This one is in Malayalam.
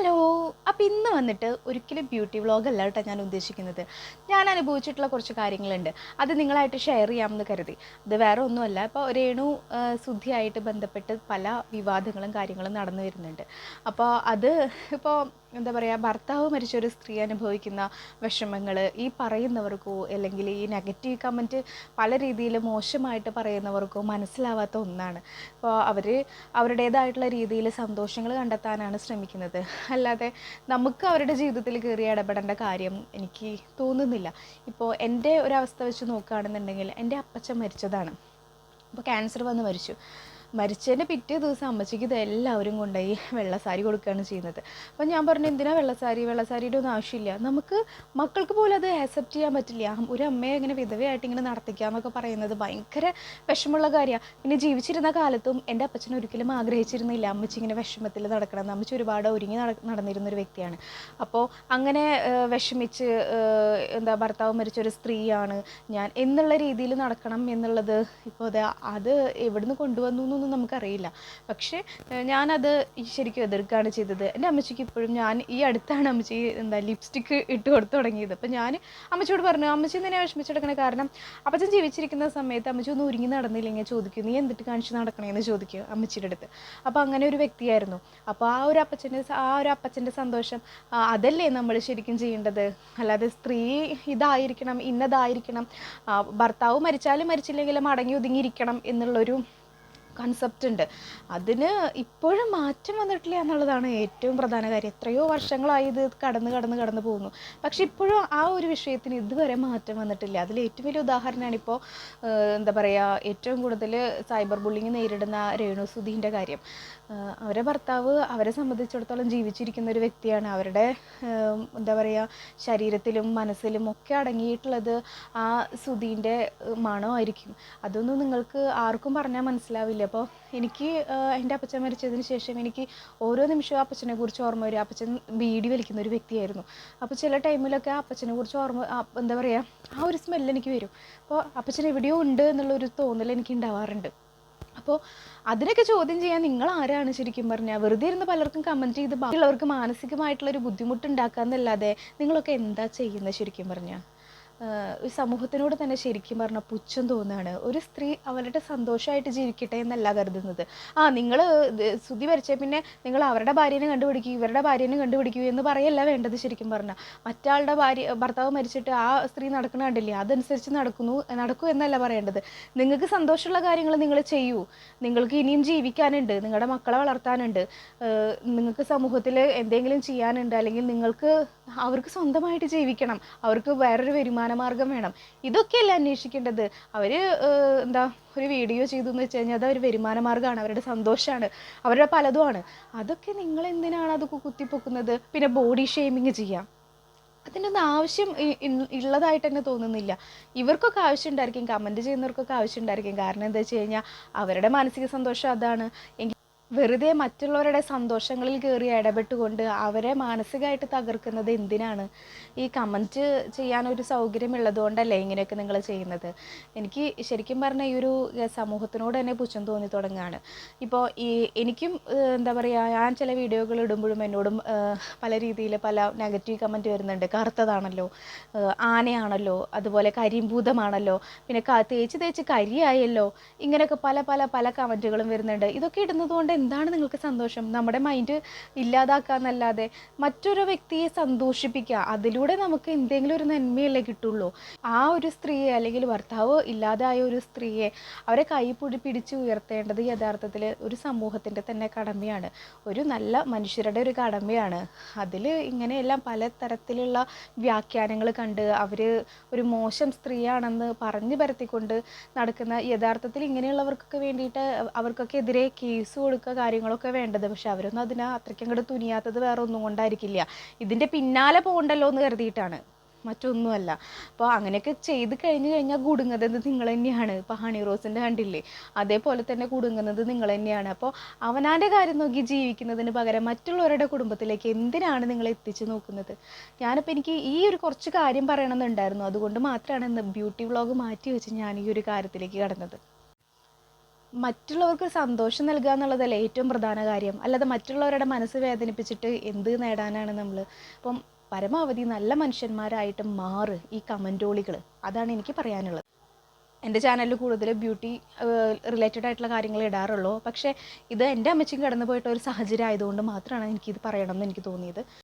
ഹലോ അപ്പോൾ ഇന്ന് വന്നിട്ട് ഒരിക്കലും ബ്യൂട്ടി വ്ളോഗ് അല്ല കേട്ടോ ഞാൻ ഉദ്ദേശിക്കുന്നത്. ഞാൻ അനുഭവിച്ചിട്ടുള്ള കുറച്ച് കാര്യങ്ങളുണ്ട്. അത് നിങ്ങളായിട്ട് ഷെയർ ചെയ്യാമെന്ന് കരുതി. അത് വേറെ ഒന്നുമല്ല. ഇപ്പോൾ രേണു ശുദ്ധിയായിട്ട് ബന്ധപ്പെട്ട് പല വിവാദങ്ങളും കാര്യങ്ങളും നടന്നു വരുന്നുണ്ട്. അപ്പോൾ അത് ഇപ്പോൾ എന്താ പറയുക ഭർത്താവ് മരിച്ച ഒരു സ്ത്രീ അനുഭവിക്കുന്ന വിഷമങ്ങൾ ഈ പറയുന്നവർക്കോ അല്ലെങ്കിൽ ഈ നെഗറ്റീവ് കമന്റ് പല രീതിയിൽ മോശമായിട്ട് പറയുന്നവർക്കോ മനസ്സിലാവാത്ത ഒന്നാണ്. അപ്പോൾ അവർ അവരുടേതായിട്ടുള്ള രീതിയിൽ സന്തോഷങ്ങൾ കണ്ടെത്താനാണ് ശ്രമിക്കുന്നത്. അല്ലാതെ നമുക്ക് അവരുടെ ജീവിതത്തിൽ കയറി ഇടപെടേണ്ട കാര്യം എനിക്ക് തോന്നുന്നില്ല. ഇപ്പോൾ എന്റെ ഒരവസ്ഥ വെച്ച് നോക്കുകയാണെന്നുണ്ടെങ്കിൽ എന്റെ അപ്പച്ചൻ മരിച്ചതാണ്. അപ്പോൾ ക്യാൻസർ വന്ന് മരിച്ചു. മരിച്ചതിന്റെ പിറ്റേ ദിവസം അമ്മച്ചിക്ക് ഇത് എല്ലാവരും കൊണ്ടുപോയി വെള്ളസാരി കൊടുക്കുകയാണ് ചെയ്യുന്നത്. അപ്പോൾ ഞാൻ പറഞ്ഞു എന്തിനാ വെള്ളസാരി? വെള്ളസാരിയുടെ വെള്ള ഒന്നും ആവശ്യമില്ല. നമുക്ക് മക്കൾക്ക് പോലും അത് ആക്സെപ്റ്റ് ചെയ്യാൻ പറ്റില്ല. ഒരു അമ്മയെ ഇങ്ങനെ വിധവയായിട്ട് ഇങ്ങനെ നടത്തിക്കുക എന്നൊക്കെ പറയുന്നത് ഭയങ്കര വിഷമമുള്ള കാര്യമാണ് പിന്നെ ജീവിച്ചിരുന്ന കാലത്തും എന്റെ അപ്പച്ചൻ ഒരിക്കലും ആഗ്രഹിച്ചിരുന്നില്ല അമ്മച്ചി ഇങ്ങനെ വിഷമത്തിൽ നടക്കണമെന്ന്. അമ്മച്ചി ഒരുപാട് ഒരുങ്ങി നടന്നിരുന്നൊരു വ്യക്തിയാണ്. അപ്പോൾ അങ്ങനെ വിഷമിച്ച് എന്താ ഭർത്താവ് മരിച്ചൊരു സ്ത്രീയാണ് ഞാൻ. എന്നുള്ള രീതിയിൽ നടക്കണം എന്നുള്ളത് ഇപ്പോൾ അത് എവിടുന്ന് കൊണ്ടുവന്നു എന്നൊന്നും നമുക്കറിയില്ല. പക്ഷേ ഞാനത് ശരിക്കും എതിർക്കുകയാണ് ചെയ്തത്. എന്റെ അമ്മച്ചിക്ക് ഇപ്പോഴും ഞാൻ ഈ അടുത്താണ് അമ്മച്ചി എന്താ ലിപ്സ്റ്റിക്ക് ഇട്ട് കൊടുത്തു തുടങ്ങിയത്. അപ്പം ഞാൻ അമ്മച്ചിയോട് പറഞ്ഞു അമ്മച്ചി തന്നെ വിഷമിച്ചെടുക്കണേ. കാരണം അപ്പച്ചൻ ജീവിച്ചിരിക്കുന്ന സമയത്ത് അമ്മച്ചി ഒന്ന് ഒരുങ്ങി നടന്നില്ലെങ്കിൽ ചോദിക്കും നീ എന്തിട്ട് കാണിച്ച് നടക്കണേന്ന് ചോദിക്കും അമ്മച്ചിയുടെ അടുത്ത്. അപ്പോൾ അങ്ങനെ ഒരു വ്യക്തിയായിരുന്നു. അപ്പോൾ ആ ഒരു അപ്പച്ചന്റെ ആ ഒരു അപ്പച്ചന്റെ സന്തോഷം അതല്ലേ നമ്മൾ ശരിക്കും ചെയ്യേണ്ടത്? അല്ലാതെ സ്ത്രീ ഇതായിരിക്കണം ഇന്നതായിരിക്കണം ഭർത്താവ് മരിച്ചാലും മരിച്ചില്ലെങ്കിലും അടങ്ങി ഒതുങ്ങിയിരിക്കണം എന്നുള്ളൊരു കൺസെപ്റ്റ് ഉണ്ട്. അതിന് ഇപ്പോഴും മാറ്റം വന്നിട്ടില്ല എന്നുള്ളതാണ് ഏറ്റവും പ്രധാന കാര്യം. എത്രയോ വർഷങ്ങളായി ഇത് കടന്ന് കടന്ന് കടന്നു പോകുന്നു. പക്ഷെ ഇപ്പോഴും ആ ഒരു വിഷയത്തിന് ഇതുവരെ മാറ്റം വന്നിട്ടില്ല. അതിൽ ഏറ്റവും വലിയ ഉദാഹരണമാണ് ഇപ്പോൾ എന്താ പറയുക ഏറ്റവും കൂടുതൽ സൈബർ ബുള്ളിങ് നേരിടുന്ന രേണു സുധീന്റെ കാര്യം. അവരെ ഭർത്താവ് അവരെ സംബന്ധിച്ചിടത്തോളം ജീവിച്ചിരിക്കുന്ന ഒരു വ്യക്തിയാണ്. അവരുടെ എന്താ പറയുക ശരീരത്തിലും മനസ്സിലും ഒക്കെ അടങ്ങിയിട്ടുള്ളത് ആ സുധീന്റെ മണമായിരിക്കും അതൊന്നും നിങ്ങൾക്ക് ആർക്കും പറഞ്ഞാൽ മനസ്സിലാവില്ല. അപ്പോൾ എനിക്ക് എന്റെ അപ്പച്ചൻ മരിച്ചതിന് ശേഷം എനിക്ക് ഓരോ നിമിഷവും അപ്പച്ചനെ കുറിച്ച് ഓർമ്മ വരും. അപ്പച്ചൻ ബീഡി വലിക്കുന്ന ഒരു വ്യക്തിയായിരുന്നു. അപ്പോൾ ചില ടൈമിലൊക്കെ അപ്പച്ചനെ കുറിച്ച് ഓർമ്മ എന്താ പറയുക ആ ഒരു സ്മെല്ല് എനിക്ക് വരും. അപ്പോൾ അപ്പച്ചൻ എവിടെയോ ഉണ്ട് എന്നുള്ളൊരു തോന്നൽ എനിക്ക് ഉണ്ടാവാറുണ്ട്. അപ്പോൾ അതിനൊക്കെ ചോദ്യം ചെയ്യാൻ നിങ്ങൾ ആരാണ് ശരിക്കും പറഞ്ഞാൽ വെറുതെ ഇരുന്ന് പലർക്കും കമന്റ് ചെയ്ത് ബാക്കിയുള്ളവർക്ക് മാനസികമായിട്ടുള്ള ഒരു ബുദ്ധിമുട്ട് ഉണ്ടാക്കാന്നല്ലാതെ നിങ്ങളൊക്കെ എന്താ ചെയ്യുന്നത് ശരിക്കും പറഞ്ഞാൽ ഒരു സമൂഹത്തിനോട് തന്നെ ശരിക്കും പറഞ്ഞാൽ പുച്ഛം തോന്നുകയാണ് ഒരു സ്ത്രീ അവരുടെ സന്തോഷമായിട്ട് ജീവിക്കട്ടെ എന്നല്ല കരുതുന്നത്. ആ നിങ്ങൾ സ്തുതി വരച്ചേ പിന്നെ നിങ്ങൾ അവരുടെ ഭാര്യനെ കണ്ടുപിടിക്കൂ ഇവരുടെ ഭാര്യനെ കണ്ടുപിടിക്കൂ എന്ന് പറയല്ല വേണ്ടത് ശരിക്കും പറഞ്ഞാൽ മറ്റാളുടെ ഭാര്യ ഭർത്താവ് മരിച്ചിട്ട് ആ സ്ത്രീ നടക്കണ കണ്ടില്ലേ അതനുസരിച്ച് നടക്കുന്നു നടക്കൂ എന്നല്ല പറയേണ്ടത്. നിങ്ങൾക്ക് സന്തോഷമുള്ള കാര്യങ്ങൾ നിങ്ങൾ ചെയ്യൂ. നിങ്ങൾക്ക് ഇനിയും ജീവിക്കാനുണ്ട് നിങ്ങളുടെ മക്കളെ വളർത്താനുണ്ട്. നിങ്ങൾക്ക് സമൂഹത്തിൽ എന്തെങ്കിലും ചെയ്യാനുണ്ട് അല്ലെങ്കിൽ നിങ്ങൾക്ക് അവർക്ക് സ്വന്തമായിട്ട് ജീവിക്കണം. അവർക്ക് വേറൊരു വരുമാന മാർഗം വേണം. ഇതൊക്കെയല്ല അന്വേഷിക്കേണ്ടത്? അവർ എന്താ ഒരു വീഡിയോ ചെയ്തു എന്ന് വെച്ച് കഴിഞ്ഞാൽ അത് അവർ വരുമാന മാർഗമാണ് അവരുടെ സന്തോഷമാണ് അവരുടെ പലതുമാണ്. അതൊക്കെ നിങ്ങൾ എന്തിനാണ് അത് കുത്തിപ്പൊക്കുന്നത്? പിന്നെ ബോഡി ഷെയ്മിങ് ചെയ്യാം. അതിനൊന്നും ആവശ്യം ഉള്ളതായിട്ട് തന്നെ തോന്നുന്നില്ല. ഇവർക്കൊക്കെ ആവശ്യം ഉണ്ടായിരിക്കും കമന്റ് ചെയ്യുന്നവർക്കൊക്കെ ആവശ്യം ഉണ്ടായിരിക്കും. കാരണം എന്താ വെച്ച് കഴിഞ്ഞാൽ അവരുടെ മാനസിക സന്തോഷം അതാണ്. എങ്കിൽ വെറുതെ മറ്റുള്ളവരുടെ സന്തോഷങ്ങളിൽ കയറി ഇടപെട്ടുകൊണ്ട് അവരെ മാനസികമായിട്ട് തകർക്കുന്നത് എന്തിനാണ്? ഈ കമന്റ് ചെയ്യാനൊരു സൗകര്യമുള്ളത് കൊണ്ടല്ലേ ഇങ്ങനെയൊക്കെ നിങ്ങൾ ചെയ്യുന്നത്? എനിക്ക് ശരിക്കും പറഞ്ഞാൽ ഈ ഒരു സമൂഹത്തിനോട് തന്നെ പുച്ഛം തോന്നി തുടങ്ങുകയാണ് ഇപ്പോൾ ഈ എനിക്കും എന്താ പറയുക ഞാൻ ചില വീഡിയോകൾ ഇടുമ്പോഴും എന്നോടും പല രീതിയിൽ പല നെഗറ്റീവ് കമന്റ് വരുന്നുണ്ട്. കറുത്തതാണല്ലോ ആനയാണല്ലോ അതുപോലെ കരിമ്പൂതമാണല്ലോ പിന്നെ തേച്ച് തേച്ച് കരിയായല്ലോ ഇങ്ങനെയൊക്കെ പല പല പല കമന്റുകളും വരുന്നുണ്ട്. ഇതൊക്കെ ഇടുന്നത് കൊണ്ട് എന്താണ് നിങ്ങൾക്ക് സന്തോഷം? നമ്മുടെ മൈൻഡ് ഇല്ലാതാക്കുക എന്നല്ലാതെ മറ്റൊരു വ്യക്തിയെ സന്തോഷിപ്പിക്കുക അതിലൂടെ നമുക്ക് എന്തെങ്കിലും ഒരു നന്മയല്ലേ കിട്ടുള്ളൂ. ആ ഒരു സ്ത്രീയെ അല്ലെങ്കിൽ ഭർത്താവ് ഇല്ലാതായ ഒരു സ്ത്രീയെ അവരെ കൈ പിടി പിടിച്ച് ഉയർത്തേണ്ടത് യഥാർത്ഥത്തിൽ ഒരു സമൂഹത്തിന്റെ തന്നെ കടമയാണ്. ഒരു നല്ല മനുഷ്യരുടെ ഒരു കടമയാണ്. അതിൽ ഇങ്ങനെയെല്ലാം പല തരത്തിലുള്ള വ്യാഖ്യാനങ്ങൾ കണ്ട് അവർ ഒരു മോശം സ്ത്രീയാണെന്ന് പറഞ്ഞു പരത്തിക്കൊണ്ട് നടക്കുന്ന യഥാർത്ഥത്തിൽ ഇങ്ങനെയുള്ളവർക്കൊക്കെ വേണ്ടിയിട്ട് അവർക്കൊക്കെ എതിരെ കേസ് കൊടുക്കുക കാര്യങ്ങളൊക്കെ വേണ്ടത്. പക്ഷെ അവരൊന്നും അതിന് അത്രയ്ക്കും അങ്ങോട്ട് തുനിയാത്തത് വേറെ ഒന്നും കൊണ്ടായിരിക്കില്ല. ഇതിന്റെ പിന്നാലെ പോകണ്ടല്ലോ എന്ന് കരുതിയിട്ടാണ്. മറ്റൊന്നുമല്ല. അപ്പോൾ അങ്ങനെയൊക്കെ ചെയ്ത് കഴിഞ്ഞ് കഴിഞ്ഞാൽ കുടുങ്ങുന്നത് നിങ്ങൾ തന്നെയാണ്. ഇപ്പോൾ ഹണി റോസിന്റെ കണ്ടില്ലേ? അതേപോലെ തന്നെ കുടുങ്ങുന്നത് നിങ്ങൾ തന്നെയാണ്. അപ്പോൾ അവനാന്റെ കാര്യം നോക്കി ജീവിക്കുന്നതിന് പകരം മറ്റുള്ളവരുടെ കുടുംബത്തിലേക്ക് എന്തിനാണ് നിങ്ങൾ എത്തിച്ചു നോക്കുന്നത്? ഞാനിപ്പോൾ എനിക്ക് ഈ ഒരു കുറച്ച് കാര്യം പറയണമെന്നുണ്ടായിരുന്നു. അതുകൊണ്ട് മാത്രമാണ് ഇന്ന് ബ്യൂട്ടി വ്ളോഗ് മാറ്റി വെച്ച് ഞാൻ ഈ ഒരു കാര്യത്തിലേക്ക് കടന്നത്. മറ്റുള്ളവർക്ക് സന്തോഷം നൽകുക എന്നുള്ളതല്ലേ ഏറ്റവും പ്രധാന കാര്യം. അല്ലാതെ മറ്റുള്ളവരുടെ മനസ്സ് വേദനിപ്പിച്ചിട്ട് എന്ത് നേടാനാണ് നമ്മൾ അപ്പം പരമാവധി നല്ല മനുഷ്യന്മാരായിട്ട് മാറ് ഈ കമന്റോളികൾ അതാണ് എനിക്ക് പറയാനുള്ളത്. എന്റെ ചാനലിൽ കൂടുതൽ ബ്യൂട്ടി റിലേറ്റഡ് ആയിട്ടുള്ള കാര്യങ്ങൾ ഇടാറുള്ളൂ. പക്ഷേ ഇത് എന്റെ അമ്മച്ചും കടന്നു പോയിട്ട് ഒരു സാഹചര്യം ആയതുകൊണ്ട് മാത്രമാണ് എനിക്കിത് പറയണം എന്ന് എനിക്ക് തോന്നിയത്.